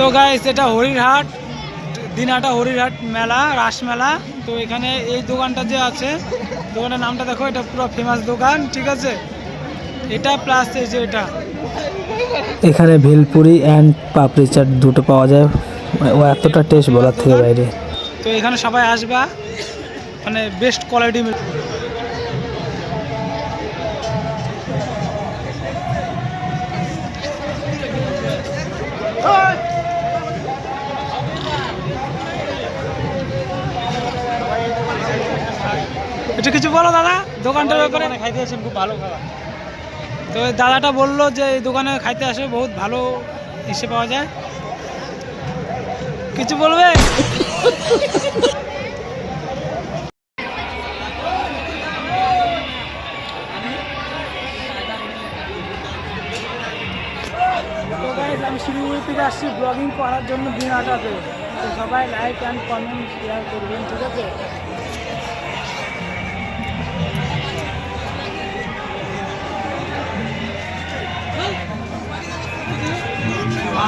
তো গাইস এটা হরিরহাট দিনহাটা হরিরহাট মেলা রাস মেলা। তো এখানে এই দোকানটা যে আছে দোকানের নামটা দেখো এটা পুরো ফেমাস দোকান ঠিক আছে? এটা প্লাস এই যে এটা। এখানে ভেলপুরি অ্যান্ড পাপড়ি চাট দুটো পাওয়া যায়। ও এতটা টেস্ট বলার থেকে বাইরে। তো এখানে সবাই আসবা। মানে বেস্ট কোয়ালিটি এটা কিছু বলো দাদা দোকানটার ব্যাপারে। খাইতে আসেন খুব ভালো খাবার। তো দাদাটা বলল যে এই দোকানে খাইতে আসে বহুত ভালো এসে পাওয়া যায়। কিছু বলবে? আমি শিলিগুড়ি থেকে আসছি ব্লগিং করার জন্য দিন আটাতে তো সবাই লাইক অ্যান্ড কমেন্ট শেয়ার করবেন ঠিক আছে?